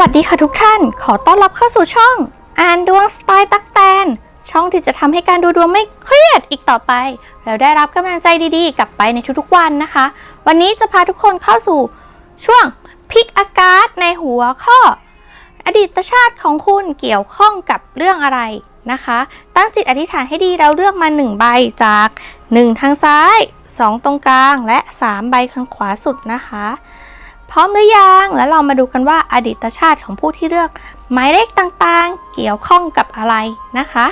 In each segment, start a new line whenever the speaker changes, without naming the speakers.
วัสดีค่ะทุกท่าน ขอต้อนรับเข้าสู่ช่อง อ่านดวงสไตล์ตักแตน ช่องที่จะทำให้การดูดวงไม่เครียดอีกต่อไปแล้วได้รับกำลังใจดีๆ กลับไปในทุกๆวันนะคะ วันนี้จะพาทุกคนเข้าสู่ช่วงพิกอากาศในหัวข้อ อดีตชาติของคุณเกี่ยวข้องกับเรื่องอะไรนะคะ ตั้งจิตอธิษฐานให้ดีแล้วเลือกมา 1 ใบจาก 1 ทางซ้าย 2 ตรงกลางและ 3 ใบข้างขวาสุดนะคะ พร้อมหรือยัง แล้วเรามาดูกันว่าอดีตชาติของผู้ที่เลือก หมายเลขต่างๆ เกี่ยวข้องกับอะไรนะคะ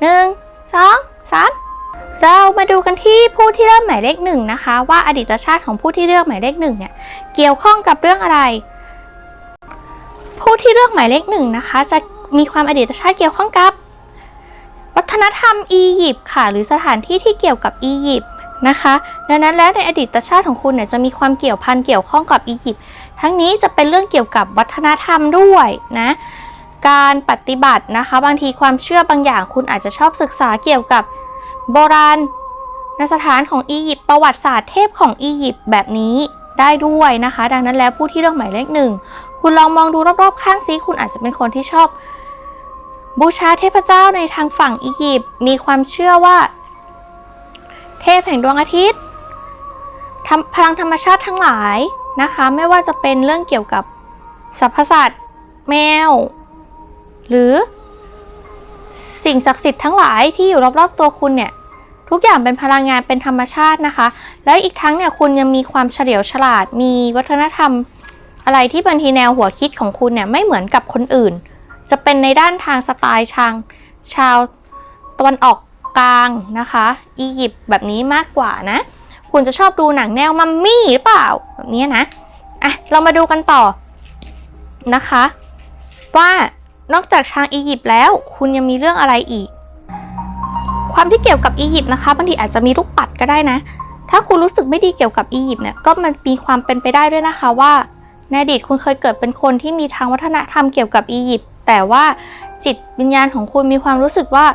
1 2 3 เรามาดูกันที่ผู้ที่เลือกหมายเลขหนึ่งนะคะ ว่าอดีตชาติของผู้ที่เลือกหมายเลขหนึ่งเนี่ยเกี่ยวข้องกับเรื่องอะไร ผู้ที่เลือกหมายเลขหนึ่งนะคะ จะมีความอดีตชาติเกี่ยวข้องกับ วัฒนธรรมอียิปต์ค่ะ หรือสถานที่ที่เกี่ยวกับอียิปต์ นะคะ ดังนั้นแล้วในอดีตชาติของคุณเนี่ยจะมีความเกี่ยวพันเกี่ยวข้องกับอียิปต์ทั้งนี้จะเป็นเรื่องเกี่ยวกับวัฒนธรรมด้วยนะการปฏิบัตินะคะ บางทีความเชื่อบางอย่างคุณอาจจะชอบศึกษาเกี่ยวกับโบราณสถานของอียิปต์ประวัติศาสตร์เทพของอียิปต์แบบนี้ได้ด้วยนะคะ ดังนั้นแล้วผู้ที่เลือกหมายเลขหนึ่งคุณลองมองดูรอบๆ ข้างซิคุณอาจจะเป็นคนที่ชอบ บูชาเทพเจ้าในทางฝั่งอียิปต์มีความเชื่อว่า เทพแห่งดวงอาทิตย์พลังธรรมชาติทั้งหลายนะคะ ไม่ว่าจะเป็นเรื่องเกี่ยวกับสรรพสัตว์แมว หรือ สิ่งศักดิ์สิทธิ์ทั้งหลายที่อยู่รอบๆตัวคุณเนี่ย ทุกอย่างเป็นพลังงานเป็นธรรมชาตินะคะ และอีกทั้งเนี่ยคุณยังมีความเฉลียวฉลาด มีวัฒนธรรม อะไรที่บางทีแนวหัวคิดของคุณเนี่ยไม่เหมือนกับคนอื่น จะเป็นในด้านทางสไตล์ชางชาวตะวันออกางนะคะ อียิปต์แบบนี้มากกว่านะ คุณจะชอบดูหนังแนวมัมมี่หรือเปล่าแบบนี้นะอะเรามาดูกันต่อนะคะ ว่านอกจากช้างอียิปต์แล้ว คุณยังมีเรื่องอะไรอีก ความที่เกี่ยวกับอียิปต์นะคะบางทีอาจจะมีลูกปัดก็ได้นะ ถ้าคุณรู้สึกไม่ดีเกี่ยวกับอียิปต์เนี่ยก็มันมีความเป็นไปได้ด้วยนะคะว่าในอดีตคุณเคยเกิดเป็นคนที่มีทางวัฒนธรรมเกี่ยวกับอียิปต์แต่ว่าจิตวิญญาณของคุณมีความรู้สึกว่า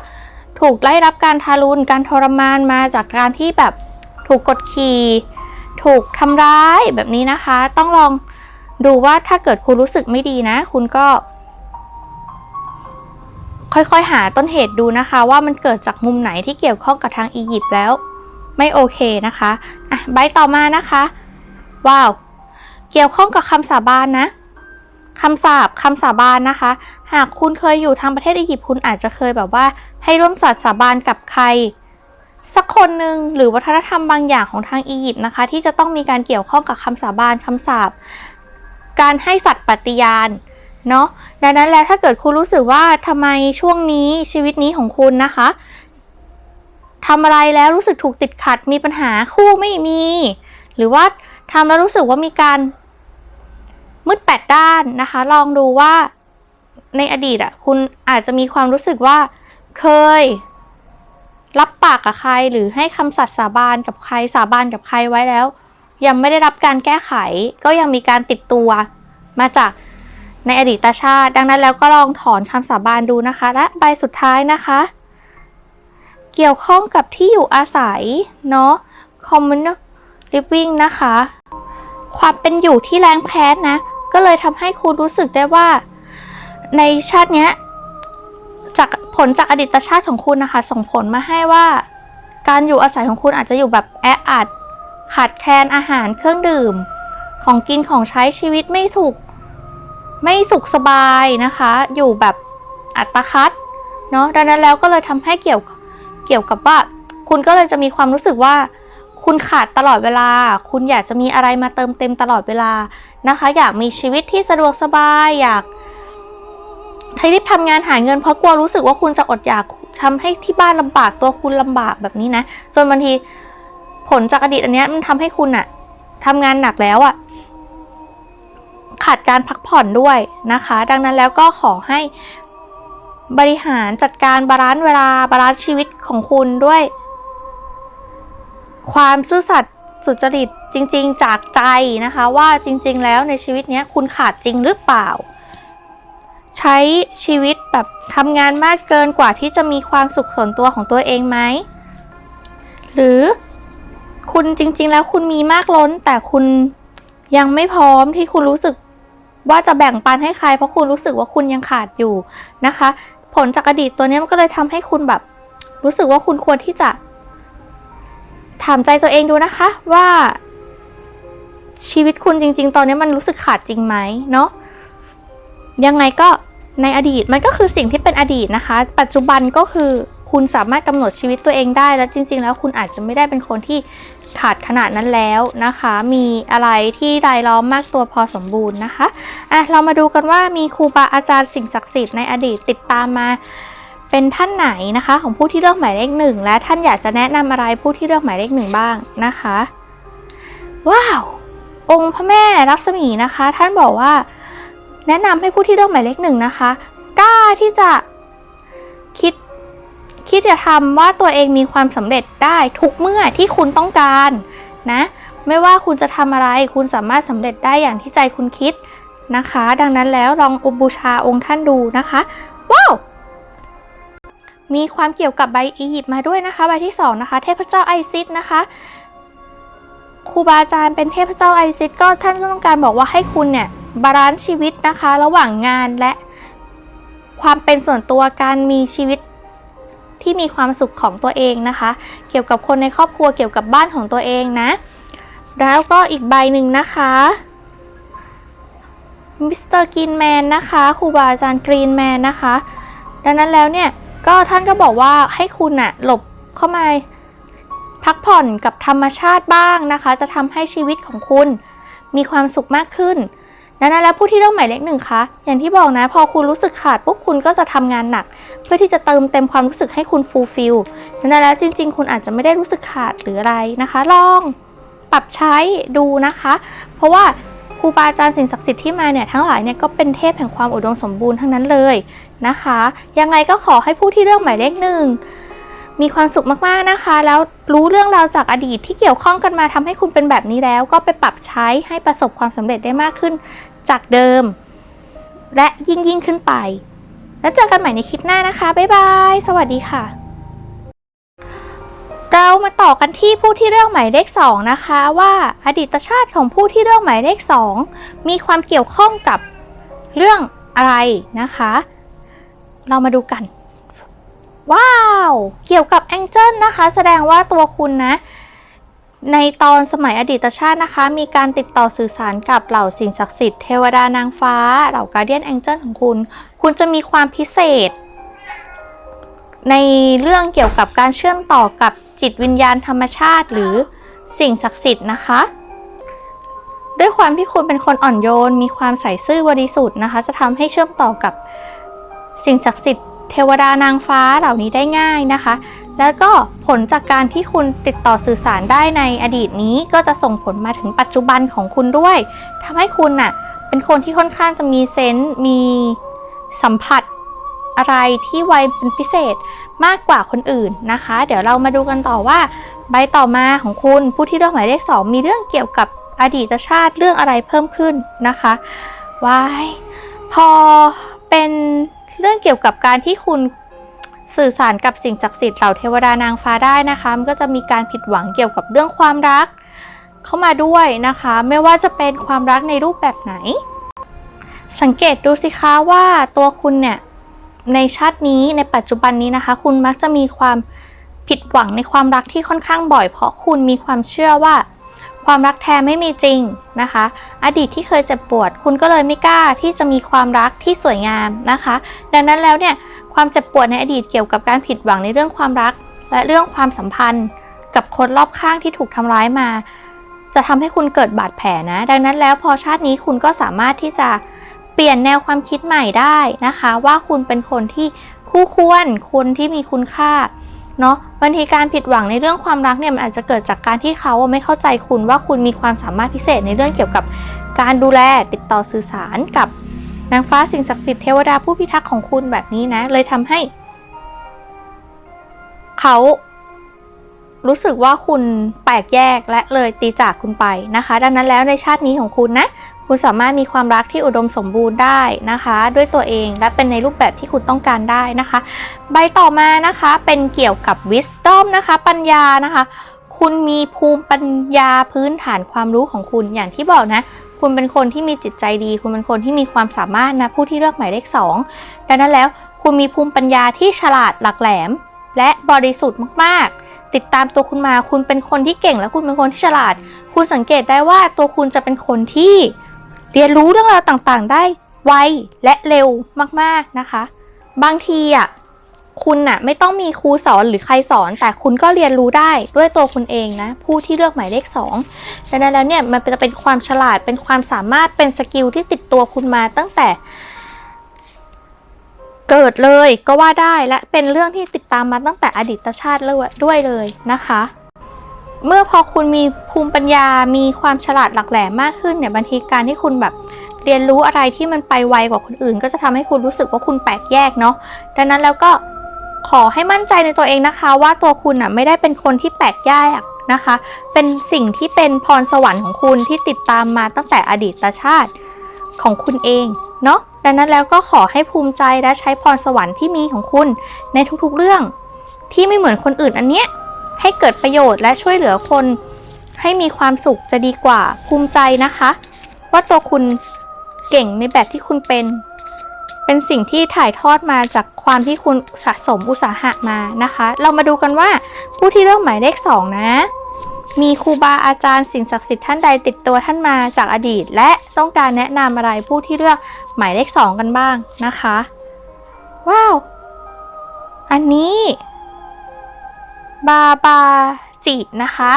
ถูกไล่รับการทารุณการทรมานมาจากการที่แบบถูกกดขี่ถูกทำร้ายแบบนี้นะคะ ต้องลองดูว่าถ้าเกิดคุณรู้สึกไม่ดีนะ คุณก็ ค่อยๆหาต้นเหตุดูนะคะ ว่ามันเกิดจากมุมไหนที่เกี่ยวข้องกับทางอียิปต์แล้ว ไม่โอเคนะคะอะใบต่อมานะคะ ว้าว เกี่ยวข้องกับคำสาบานนะ คำสาบคำสาบานนะคะ หากคุณเคยอยู่ทางประเทศอียิปต์คุณอาจจะเคยแบบว่า ให้ร่วมสัตย์สาบานกับใคร สักคนหนึ่งหรือวัฒนธรรมบางอย่างของทางอียิปต์นะคะ ที่จะต้องมีการเกี่ยวข้องกับคำสาบานคำสาบการให้สัตย์ปฏิญาณเนาะดังนั้นแล้วถ้าเกิดคุณรู้สึกว่าทำไมช่วงนี้ชีวิตนี้ของคุณนะคะทำอะไรแล้วรู้สึกถูกติดขัดมีปัญหาคู่ไม่มี หรือว่าทำแล้วรู้สึกว่ามีการ มืดแปดด้านนะคะ ลองดูว่าในอดีตอะคุณอาจจะมีความรู้สึกว่าเคย รับปากกับใครหรือให้คำสัตย์สาบานกับใครสาบานกับใครไว้แล้ว ยังไม่ได้รับการแก้ไข ก็ยังมีการติดตัว มาจากในอดีตชาติ ดังนั้นแล้วก็ลองถอนคำสาบานดูนะคะ และใบสุดท้ายนะคะ เกี่ยวข้องกับที่อยู่อาศัยเนาะ communal living นะคะ ความเป็นอยู่ที่แรงแค้นนะ ก็เลยทำให้คุณรู้สึกได้ว่า ในชาติเนี้ยจากผลจากอดีตชาติของคุณนะคะ ส่งผลมาให้ว่า การอยู่อาศัยของคุณอาจจะอยู่แบบแออัด ขาดแคลนอาหารเครื่องดื่ม ของกินของใช้ชีวิตไม่ถูก ไม่สุขสบายนะคะ อยู่แบบอัตคัดเนาะดังนั้นแล้วก็เลยทำให้เกี่ยวเกี่ยวกับว่า คุณก็เลยจะมีความรู้สึกว่า คุณขาดตลอดเวลา คุณอยากจะมีอะไรมาเติมเต็มตลอดเวลานะคะ อยากมีชีวิตที่สะดวกสบาย อยากให้รีบทำงานหาเงินเพราะกลัวรู้สึกว่าคุณจะอดอยากทำให้ที่บ้านลำบากตัวคุณลำบากแบบนี้นะ จนบางทีผลจากอดีตอันเนี้ยมันทำให้คุณอะทำงานหนักแล้วอะขาดการพักผ่อนด้วยนะคะ ดังนั้นแล้วก็ขอให้บริหารจัดการบาลานซ์เวลาบาลานซ์ชีวิตของคุณด้วย ความซื่อสัตย์สุจริตจริง ๆ จากใจนะคะ ว่าจริง ๆ แล้วในชีวิตเนี้ยคุณขาดจริงหรือเปล่า ใช้ชีวิตแบบทำงานมากเกินกว่าที่จะมีความสุขส่วนตัวของตัวเองไหมหรือคุณจริง ๆ แล้วคุณมีมากล้น แต่คุณยังไม่พร้อมที่คุณรู้สึกว่าจะแบ่งปันให้ใคร เพราะคุณรู้สึกว่าคุณยังขาดอยู่นะคะ ผลจากอดีตตัวเนี้ยมันก็เลยทำให้คุณแบบ รู้สึกว่าคุณควรที่จะ ถามใจตัวเองดูนะคะว่าชีวิตคุณจริง ๆ ตอนนี้มันรู้สึกขาดจริงไหมเนาะยังไงก็ในอดีตมันก็คือสิ่งที่เป็นอดีตนะคะ ปัจจุบันก็คือคุณสามารถกำหนดชีวิตตัวเองได้ และจริง ๆ แล้วคุณอาจจะไม่ได้เป็นคนที่ขาดขนาดนั้นแล้วนะคะ มีอะไรที่รายล้อมมากตัวพอสมบูรณ์นะคะอะเรามาดูกันว่ามีครูบาอาจารย์สิ่งศักดิ์สิทธิ์ในอดีตติดตามมา เป็นท่านไหนนะคะ ของผู้ที่เลือกหมายเลขหนึ่งและท่านอยากจะแนะนำอะไรผู้ที่เลือกหมายเลขหนึ่งบ้างนะคะ ว้าว องค์พระแม่ลักษมีนะคะ ท่านบอกว่า แนะนำให้ผู้ที่เลือกหมายเลขหนึ่งนะคะกล้าที่จะคิดคิดจะทำว่าตัวเองมีความสำเร็จได้ทุกเมื่อที่คุณต้องการนะ ไม่ว่าคุณจะทำอะไรคุณสามารถสำเร็จได้อย่างที่ใจคุณคิดนะคะ ดังนั้นแล้วลองอุบูชาองค์ท่านดูนะคะ ว้าว มีความเกี่ยวกับใบอียิปต์มาด้วยนะคะ ใบที่สองนะคะ เทพเจ้าไอซิสนะคะครูบาอาจารย์เป็นเทพเจ้าไอซิสก็ท่านก็ต้องการบอกว่าให้คุณเนี่ยบาลานซ์ชีวิตนะคะ ระหว่างงานและความเป็นส่วนตัวการมีชีวิตที่มีความสุขของตัวเองนะคะ เกี่ยวกับคนในครอบครัวเกี่ยวกับบ้านของตัวเองนะ แล้วก็อีกใบหนึ่งนะคะมิสเตอร์กรีนแมนนะคะครูบาอาจารย์กรีนแมนนะคะ ดังนั้นแล้วเนี่ย ก็ท่านก็บอกว่าให้คุณน่ะหลบเข้ามาพักผ่อนกับธรรมชาติบ้างนะคะ จะทำให้ชีวิตของคุณมีความสุขมากขึ้นนั้นแล้วผู้ที่เลือกหมายเลขหนึ่งคะ อย่างที่บอกนะ พอคุณรู้สึกขาดปุ๊บคุณก็จะทำงานหนัก เพื่อที่จะเติมเต็มความรู้สึกให้คุณฟูลฟิลนั้นแล้วจริง ๆ คุณอาจจะไม่ได้รู้สึกขาดหรืออะไรนะคะ ลองปรับใช้ดูนะคะ เพราะว่าครูบาอาจารย์สิ่งศักดิ์สิทธิ์ที่มาเนี่ยทั้งหลายเนี่ยก็เป็นเทพแห่งความอุดมสมบูรณ์ทั้งนั้นเลย นะคะ ยังไงก็ขอให้ผู้ที่เลือกหมายเลขหนึ่งมีความสุขมากๆนะคะ แล้วรู้เรื่องราวจากอดีตที่เกี่ยวข้องกันมาทำให้คุณเป็นแบบนี้แล้ว ก็ไปปรับใช้ให้ประสบความสำเร็จได้มากขึ้นจากเดิม และยิ่งยิ่งขึ้นไป แล้วเจอกันใหม่ในคลิปหน้านะคะ บ๊ายบาย สวัสดีค่ะ เรามาต่อกันที่ผู้ที่เลือกหมายเลข2นะคะว่าอดีตชาติของผู้ที่เลือกหมายเลข2มีความเกี่ยวข้องกับเรื่องอะไรนะคะ เรามาดูกัน ว้าว เกี่ยวกับแองเจิลนะคะ แสดงว่าตัวคุณนะ ในตอนสมัยอดีตชาตินะคะ มีการติดต่อสื่อสารกับเหล่าสิ่งศักดิ์สิทธิ์เทวดานางฟ้า เหล่าการเดียนแองเจิลของคุณ คุณจะมีความพิเศษ ในเรื่องเกี่ยวกับการเชื่อมต่อกับจิตวิญญาณธรรมชาติ หรือสิ่งศักดิ์สิทธิ์นะคะด้วยความที่คุณเป็นคนอ่อนโยน มีความใส่ซื่อบริสุทธิ์นะคะ จะทำให้เชื่อมต่อกับ สิ่งศักดิ์สิทธิ์เทวดานางฟ้าเหล่านี้ได้ง่ายนะคะ แล้วก็ผลจากการที่คุณติดต่อสื่อสารได้ในอดีตนี้ก็จะส่งผลมาถึงปัจจุบันของคุณด้วยทำให้คุณน่ะเป็นคนที่ค่อนข้างจะมีเซนส์มีสัมผัสอะไรที่ไวเป็นพิเศษมากกว่าคนอื่นนะคะ เดี๋ยวเรามาดูกันต่อว่า ใบต่อมาของคุณผู้ที่เลือกหมายเลขสองมีเรื่องเกี่ยวกับอดีตชาติเรื่องอะไรเพิ่มขึ้นนะคะว้ายพอเป็น เรื่องเกี่ยวกับการที่คุณสื่อสารกับสิ่งศักดิ์สิทธิ์เหล่าเทวดานางฟ้าได้นะคะ มันก็จะมีการผิดหวังเกี่ยวกับเรื่องความรัก เข้ามาด้วยนะคะ ไม่ว่าจะเป็นความรักในรูปแบบไหน สังเกตดูสิคะว่าตัวคุณเนี่ยในชาตินี้ในปัจจุบันนี้นะคะ คุณมักจะมีความผิดหวังในความรักที่ค่อนข้างบ่อย เพราะคุณมีความเชื่อว่า ความรักแท้ไม่มีจริงนะคะ อดีตที่เคยเจ็บปวด คุณก็เลยไม่กล้าที่จะมีความรักที่สวยงามนะคะ ดังนั้นแล้วเนี่ยความเจ็บปวดในอดีตเกี่ยวกับการผิดหวังในเรื่องความรัก และเรื่องความสัมพันธ์ กับคนรอบข้างที่ถูกทำร้ายมา จะทำให้คุณเกิดบาดแผลนะ ดังนั้นแล้วพอชาตินี้คุณก็สามารถที่จะเปลี่ยนแนวความคิดใหม่ได้นะคะ ว่าคุณเป็นคนที่คู่ควรคนที่มีคุณค่า เนาะบางทีการผิดหวังในเรื่องความรักเนี่ยมันอาจจะเกิดจากการที่เขาไม่เข้าใจคุณว่าคุณมีความสามารถพิเศษในเรื่องเกี่ยวกับการดูแลติดต่อสื่อสารกับนางฟ้าสิ่งศักดิ์สิทธิ์เทวดาผู้พิทักษ์ของคุณแบบนี้นะ เลยทำให้ เขารู้สึกว่าคุณแปลกแยกและเลยตีจากคุณไปนะคะ ดังนั้นแล้วในชาตินี้ของคุณนะ คุณสามารถมีความรักที่อุดมสมบูรณ์ได้นะคะ ด้วยตัวเองและเป็นในรูปแบบที่คุณต้องการได้นะคะ ใบต่อมานะคะเป็นเกี่ยวกับ wisdom นะคะ ปัญญานะคะ คุณมีภูมิปัญญาพื้นฐานความรู้ของคุณอย่างที่บอกนะ คุณเป็นคนที่มีจิตใจดี คุณเป็นคนที่มีความสามารถนะผู้ที่เลือกหมายเลขสองดังนั้นแล้วคุณมีภูมิปัญญาที่ฉลาดหลักแหลม และบริสุทธิ์มากๆ ติดตามตัวคุณมาคุณเป็นคนที่เก่งและคุณเป็นคนที่ฉลาด คุณสังเกตได้ว่าตัวคุณจะเป็นคนที่ เรียนรู้เรื่องราวต่างๆ ได้ไวและเร็วมากๆนะคะ บางทีอะคุณน่ะไม่ต้องมีครูสอนหรือใครสอน แต่คุณก็เรียนรู้ได้ด้วยตัวคุณเองนะ ผู้ที่เลือกหมายเลขสองดังนั้นแล้วเนี่ยมันจะเป็นความฉลาดเป็นความสามารถเป็นสกิลที่ติดตัวคุณมาตั้งแต่ เกิดเลยก็ว่าได้และเป็นเรื่องที่ติดตามมาตั้งแต่อดีตชาติเลยด้วยเลยนะคะ เมื่อพอคุณมีภูมิปัญญา มีความฉลาดหลักแหลมมากขึ้นเนี่ยบางทีการที่คุณแบบเรียนรู้อะไรที่มันไปไวกว่าคนอื่น ก็จะทำให้คุณรู้สึกว่าคุณแปลกแยกเนาะ ดังนั้นแล้วก็ขอให้มั่นใจในตัวเองนะคะ ว่าตัวคุณอะไม่ได้เป็นคนที่แปลกแยกนะคะ เป็นสิ่งที่เป็นพรสวรรค์ของคุณที่ติดตามมาตั้งแต่อดีตชาติของคุณเองเนาะ ดังนั้นแล้วก็ขอให้ภูมิใจและใช้พรสวรรค์ที่มีของคุณในทุกๆเรื่อง ที่ไม่เหมือนคนอื่นอันเนี้ย ให้เกิดประโยชน์และช่วยเหลือคน ให้มีความสุขจะดีกว่าภูมิใจนะคะ ว่าตัวคุณเก่งในแบบที่คุณเป็น เป็นสิ่งที่ถ่ายทอดมาจากความที่คุณสะสมอุตสาหะมานะคะ เรามาดูกันว่าผู้ที่เลือกหมายเลขสองนะ มีครูบาอาจารย์สิ่งศักดิ์สิทธิ์ท่านใดติดตัวท่านมาจากอดีต และต้องการแนะนำอะไรผู้ที่เลือกหมายเลขสองกันบ้างนะคะ ว้าว อันนี้ บาบาจินะคะ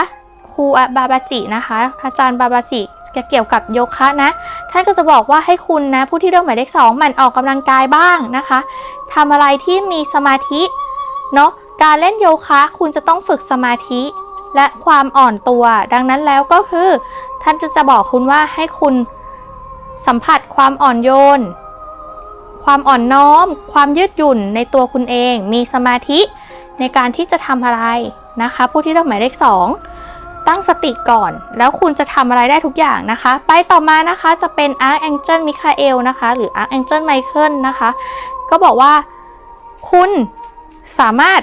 ครูบาบาจินะคะ อาจารย์บาบาจิเกี่ยวกับโยคะนะ ท่านก็จะบอกว่าให้คุณนะ ผู้ที่เลือกหมายเลขสองหมันออกกำลังกายบ้างนะคะทำอะไรที่มีสมาธิเนาะการเล่นโยคะคุณจะต้องฝึกสมาธิและความอ่อนตัว ดังนั้นแล้วก็คือ ท่านจะจะบอกคุณว่าให้คุณสัมผัสความอ่อนโยน ความอ่อนน้อม ความยืดหยุ่นในตัวคุณเอง มีสมาธิ ในการที่จะทำอะไรนะคะ ผู้ที่เลือกหมายเลขสองตั้งสติก่อน แล้วคุณจะทำอะไรได้ทุกอย่างนะคะ ไปต่อมานะคะจะเป็น Archangel Michael นะคะ หรือ Archangel Michael นะคะ ก็บอกว่าคุณสามารถ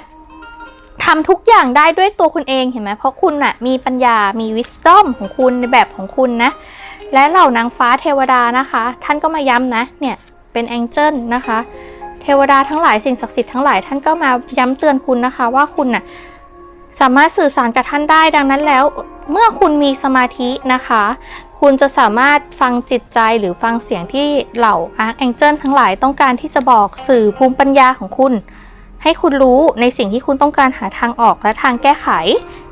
ทำทุกอย่างได้ด้วยตัวคุณเองเห็นไหมเพราะคุณน่ะมีปัญญามี wisdom ของคุณในแบบของคุณนะ และเหล่านางฟ้าเทวดานะคะ ท่านก็มาย้ำนะ เนี่ย เป็น angel นะคะ ทวดาทั้งหลายสิ่งศักดิ์สิทธิ์ทั้งหลายท่านก็มาย้ำเตือนคุณนะคะ ว่าคุณน่ะสามารถสื่อสารกับท่านได้ดังนั้นแล้ว เมื่อคุณมีสมาธินะคะ คุณจะสามารถฟังจิตใจหรือฟังเสียงที่เหล่า Archangel ทั้งหลายต้องการที่จะบอกสื่อภูมิปัญญาของคุณ ให้คุณรู้ในสิ่งที่คุณต้องการหาทางออกและทางแก้ไข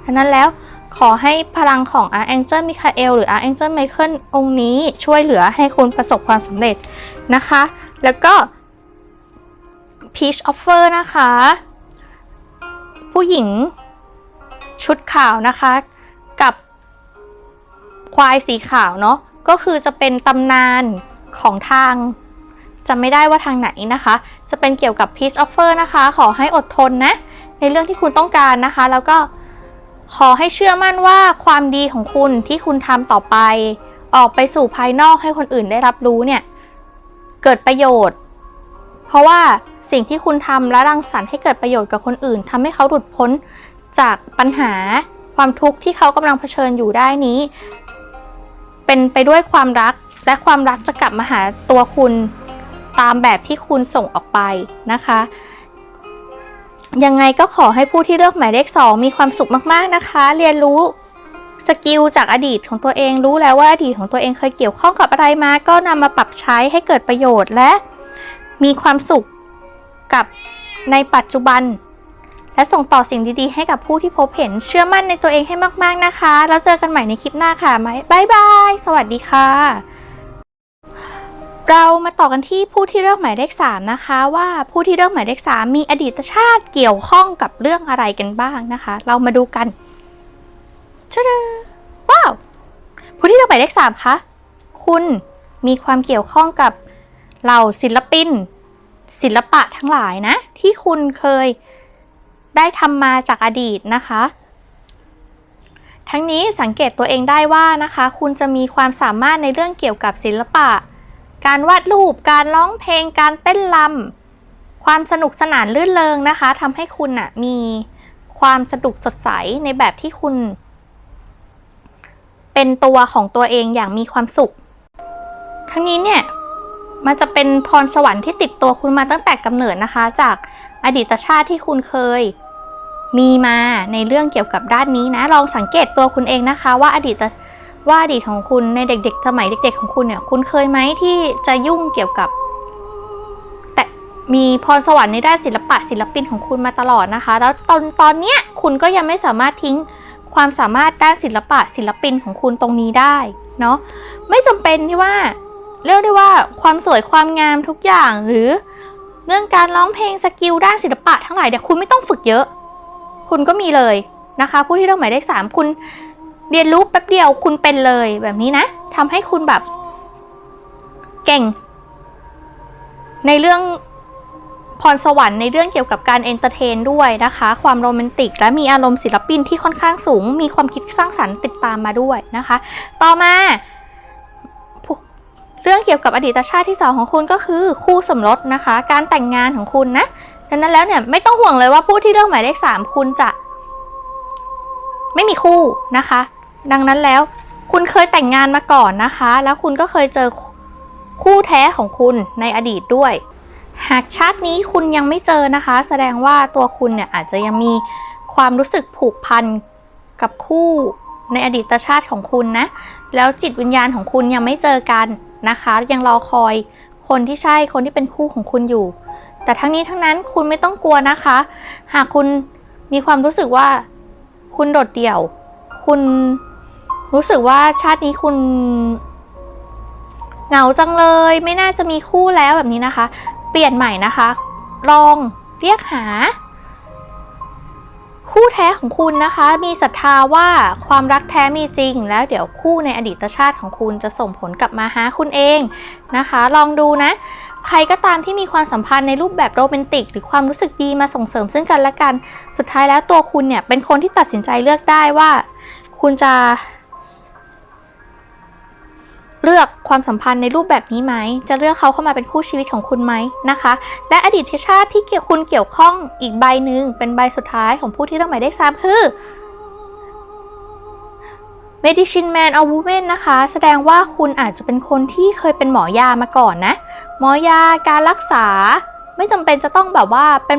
ดังนั้นแล้วขอให้พลังของ Archangel Michael หรือ Archangel Michael องค์นี้ช่วยเหลือให้คุณประสบความสำเร็จนะคะ แล้วก็ Peach Offer นะคะ ผู้หญิงชุดขาวนะคะ กับควายสีขาวเนาะก็คือจะเป็นตำนานของทางจำไม่ได้ว่าทางไหนนะคะ จะเป็นเกี่ยวกับ Peace Offer นะคะ ขอให้อดทนนะ ในเรื่องที่คุณต้องการนะคะ แล้วก็ขอให้เชื่อมั่นว่าความดีของคุณที่คุณทำต่อไป ออกไปสู่ภายนอกให้คนอื่นได้รับรู้เนี่ย เกิดประโยชน์ ราะว่าสิ่งที่คุณทำและรังสรรค์ให้เกิดประโยชน์กับคนอื่นทำให้เขาหลุดพ้นจากปัญหาความทุกข์ที่เขากำลังเผชิญอยู่ได้นี้ เป็นไปด้วยความรักและความรักจะกลับมาหาตัวคุณตามแบบที่คุณส่งออกไปนะคะ ยังไงก็ขอให้ผู้ที่เลือกหมายเลขสองมีความสุขมากๆนะคะ เรียนรู้สกิลจากอดีตของตัวเองรู้แล้วว่าอดีตของตัวเองเคยเกี่ยวข้องกับอะไรมา ก็นำมาปรับใช้ให้เกิดประโยชน์และ มีความสุขกับในปัจจุบัน และส่งต่อสิ่งดีๆ ให้กับผู้ที่พบเห็นเชื่อมั่นในตัวเองให้มากๆนะคะ แล้วเจอกันใหม่ในคลิปหน้าค่ะบายบาย สวัสดีค่ะ เรามาต่อกันที่ผู้ที่เลือกหมายเลข3นะคะว่าผู้ที่เลือกหมายเลข3มีอดีตชาติเกี่ยวข้องกับเรื่องอะไรกันบ้างนะคะ เรามาดูกันชดาว้าว ผู้ที่เลือกหมายเลข3คะคุณมีความเกี่ยวข้องกับ เหล่าศิลปิน ศิลปะทั้งหลายนะ ที่คุณเคยได้ทำมาจากอดีตนะคะ ทั้งนี้สังเกตตัวเองได้ว่านะคะ คุณจะมีความสามารถในเรื่องเกี่ยวกับศิลปะ การวาดรูปการร้องเพลง การเต้นรำความสนุกสนานลื่นเริงนะคะทำให้คุณน่ะมีความสนุกสดใสในแบบที่คุณ เป็นตัวของตัวเองอย่างมีความสุข ทั้งนี้เนี่ย มันจะเป็นพรสวรรค์ที่ติดตัวคุณมาตั้งแต่กำเนิดนะคะ จากอดีตชาติที่คุณเคย มีมาในเรื่องเกี่ยวกับด้านนี้นะ ลองสังเกตตัวคุณเองนะคะ ว่าอดีตว่าอดีตของคุณในเด็ก ๆ สมัยเด็ก ๆ ของคุณเนี่ย คุณเคยไหมที่จะยุ่งเกี่ยวกับ แต่มีพรสวรรค์ในด้านศิลปะศิลปินของคุณมาตลอดนะคะ แล้วตอนตอนเนี้ยคุณก็ยังไม่สามารถทิ้งความสามารถด้านศิลปะศิลปินของคุณตรงนี้ได้เนาะไม่จำเป็นที่ว่า เรียกได้ว่าความสวยความงามทุกอย่างหรือเรื่องการร้องเพลงสกิลด้านศิลปะทั้งหลายเนี่ยคุณไม่ต้องฝึกเยอะ คุณก็มีเลยนะคะ ผู้ที่เลือกหมายเลขสามคุณเรียนรู้แป๊บเดียวคุณเป็นเลยแบบนี้นะทำให้คุณแบบ เก่ง ในเรื่องพรสวรรค์ในเรื่องเกี่ยวกับการเอนเตอร์เทนด้วยนะคะ ความโรแมนติก และมีอารมณ์ศิลปินที่ค่อนข้างสูง มีความคิดสร้างสรรค์ติดตามมาด้วยนะคะ ต่อมา เรื่องเกี่ยวกับอดีตชาติที่ 2 ของคุณก็คือคู่สมรสนะคะ การแต่งงานของคุณนะดังนั้นแล้วเนี่ยไม่ต้องห่วงเลยว่าผู้ที่เลือกหมายเลข3คุณจะ ไม่มีคู่นะคะ ดังนั้นแล้วคุณเคยแต่งงานมาก่อนนะคะ แล้วคุณก็เคยเจอคู่แท้ของคุณในอดีตด้วย หากชาตินี้คุณยังไม่เจอนะคะ แสดงว่าตัวคุณเนี่ยอาจจะยังมีความรู้สึกผูกพันกับคู่ในอดีตชาติของคุณนะ แล้วจิตวิญญาณของคุณยังไม่เจอกัน นะคะ ยังรอคอยคนที่ใช่คนที่เป็นคู่ของคุณอยู่ แต่ทั้งนี้ทั้งนั้นคุณไม่ต้องกลัวนะคะ หากคุณมีความรู้สึกว่าคุณโดดเดี่ยว คุณรู้สึกว่าชาตินี้คุณเหงาจังเลย ไม่น่าจะมีคู่แล้วแบบนี้นะคะ เปลี่ยนใหม่นะคะ ลองเรียกหา คู่แท้ของคุณนะคะ มีศรัทธาว่าความรักแท้มีจริง แล้วเดี๋ยวคู่ในอดีตชาติของคุณจะส่งผลกลับมาหาคุณเองนะคะ ลองดูนะ ใครก็ตามที่มีความสัมพันธ์ในรูปแบบโรแมนติก หรือความรู้สึกดีมาส่งเสริมซึ่งกันและกัน สุดท้ายแล้วตัวคุณเนี่ยเป็นคนที่ตัดสินใจเลือกได้ว่า คุณจะ เลือกความสัมพันธ์ในรูปแบบนี้ไหม จะเลือกเขาเข้ามาเป็นคู่ชีวิตของคุณไหมนะคะ และอดีตชาติที่คุณเกี่ยวข้องอีกใบหนึ่งเป็นใบสุดท้ายของผู้ที่เลือกหมายเลขสามคือ Medicine Man or Woman นะคะ แสดงว่าคุณอาจจะเป็นคนที่เคยเป็นหมอยามาก่อนนะ หมอยาการรักษา ไม่จำเป็นจะต้องแบบว่าเป็น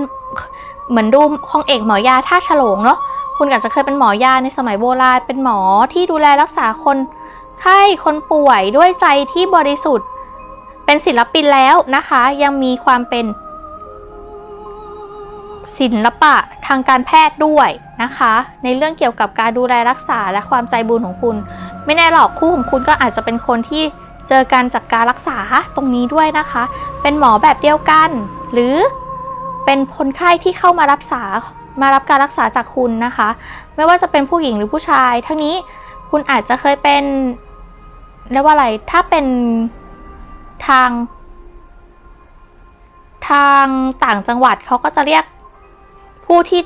เหมือนดูของเอกหมอยาท่าฉลงเนาะคุณอาจจะเคยเป็นหมอยาในสมัยโบราณเป็นหมอที่ดูแลรักษาคน ไข้คนป่วยด้วยใจที่บริสุทธิ์ เป็นศิลปินแล้วนะคะ ยังมีความเป็นศิลปะทางการแพทย์ด้วยนะคะ ในเรื่องเกี่ยวกับการดูแลรักษาและความใจบุญของคุณ ไม่แน่หรอกคู่ของคุณก็อาจจะเป็นคนที่เจอกันจากการรักษาตรงนี้ด้วยนะคะ เป็นหมอแบบเดียวกัน หรือเป็นคนไข้ที่เข้ามารับษามารับการรักษาจากคุณนะคะ ไม่ว่าจะเป็นผู้หญิงหรือผู้ชาย ทั้งนี้คุณอาจจะเคยเป็น เรียกว่าอะไร ถ้าเป็นทาง ทางต่างจังหวัดเขาก็จะเรียกผู้ที่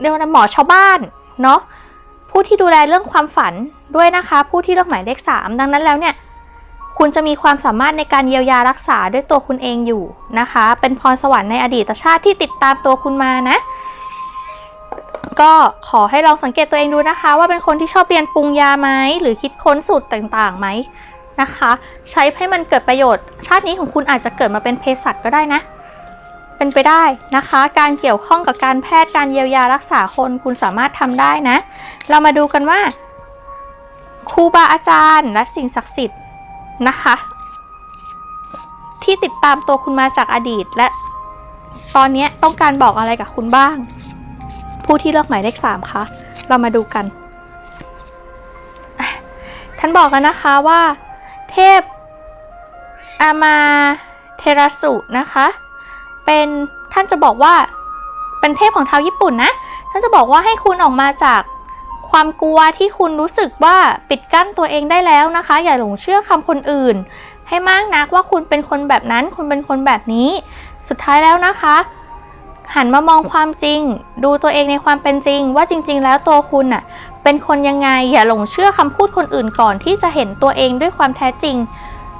เรียกว่าหมอชาวบ้านเนาะผู้ที่ดูแลเรื่องความฝันด้วยนะคะ ผู้ที่เลือกหมายเลขสามดังนั้นแล้วเนี่ย คุณจะมีความสามารถในการเยียวยารักษาด้วยตัวคุณเองอยู่นะคะ เป็นพรสวรรค์ในอดีตชาติที่ติดตามตัวคุณมานะ ก็ขอให้ลองสังเกตตัวเองดูนะคะ ว่าเป็นคนที่ชอบเรียนปรุงยาไหมหรือคิดค้นสูตรต่างๆไหมนะคะ ใช้ให้มันเกิดประโยชน์ ชาตินี้ของคุณอาจจะเกิดมาเป็นเภสัชก็ได้นะ เป็นไปได้นะคะ การเกี่ยวข้องกับการแพทย์การเยียวยารักษาคนคุณสามารถทำได้นะ เรามาดูกันว่าครูบาอาจารย์ และสิ่งศักดิ์สิทธิ์นะคะ ที่ติดตามตัวคุณมาจากอดีตและตอนนี้ต้องการบอกอะไรกับคุณบ้าง ผู้ที่เลือกหมายเลขสามคะเรามาดูกัน ท่านบอกกันนะคะว่า เทพอามาเทราสุนะคะ เป็นท่านจะบอกว่าเป็นเทพของชาวญี่ปุ่นนะ ท่านจะบอกว่าให้คุณออกมาจากความกลัวที่คุณรู้สึกว่าปิดกั้นตัวเองได้แล้วนะคะ อย่าหลงเชื่อคำคนอื่น ให้มากนักว่าคุณเป็นคนแบบนั้น คุณเป็นคนแบบนี้ สุดท้ายแล้วนะคะ หันมามองความจริง ดูตัวเองในความเป็นจริง ว่าจริง ๆ แล้วตัวคุณน่ะ เป็นคนยังไง อย่าหลงเชื่อคำพูดคนอื่นก่อนที่จะเห็นตัวเองด้วยความแท้จริง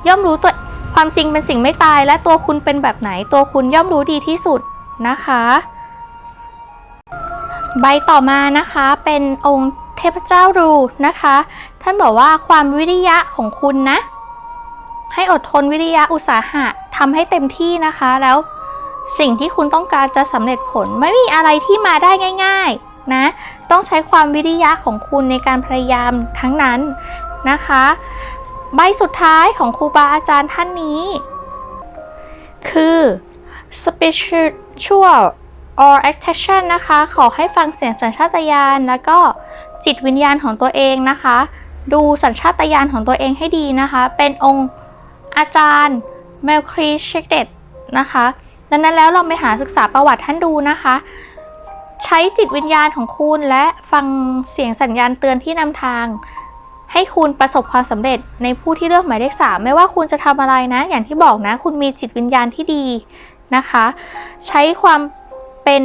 ย่อมรู้ตัวความจริงเป็นสิ่งไม่ตาย และตัวคุณเป็นแบบไหน ตัวคุณย่อมรู้ดีที่สุดนะคะ ใบต่อมานะคะเป็นองค์เทพเจ้ารูนะคะ ท่านบอกว่าความวิริยะของคุณนะ ให้อดทนวิริยะอุตสาหะทำให้เต็มที่นะคะแล้ว สิ่งที่คุณต้องการจะสำเร็จผลไม่มีอะไรที่มาได้ง่าย ๆนะ ต้องใช้ความวิริยะของคุณในการพยายามทั้งนั้นนะคะ ใบสุดท้ายของครูบาอาจารย์ท่านนี้ คือ spiritual or attention นะคะ ขอให้ฟังเสียงสัญชาตญาณแล้วก็จิตวิญญาณของตัวเองนะคะ ดูสัญชาตญาณของตัวเองให้ดีนะคะ เป็นองค์อาจารย์เมลครีเชเดตนะคะ ดังนั้นแล้วลองไปหาศึกษาประวัติท่านดูนะคะ ใช้จิตวิญญาณของคุณและฟังเสียงสัญญาณเตือนที่นำทาง ให้คุณประสบความสำเร็จในผู้ที่เลือกหมายเลขสามไม่ว่าคุณจะทำอะไรนะ อย่างที่บอกนะ คุณมีจิตวิญญาณที่ดีนะคะ ใช้ความเป็น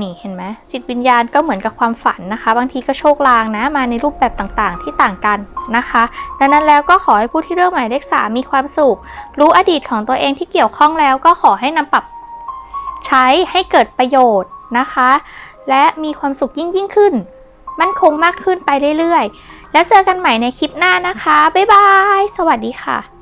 นี่เห็นไหมจิตวิญญาณก็เหมือนกับความฝันนะคะ บางทีก็โชคลางนะมาในรูปแบบต่างๆ ที่ต่างกันนะคะ ดังนั้นแล้วก็ขอให้ผู้ที่เลือกหมายเลขสามมีความสุข รู้อดีตของตัวเองที่เกี่ยวข้องแล้วก็ขอให้นำปรับ ใช้ให้เกิดประโยชน์นะคะ และมีความสุขยิ่งยิ่งขึ้น มั่นคงมากขึ้นไปเรื่อยๆ แล้วเจอกันใหม่ในคลิปหน้านะคะ บ๊ายบาย สวัสดีค่ะ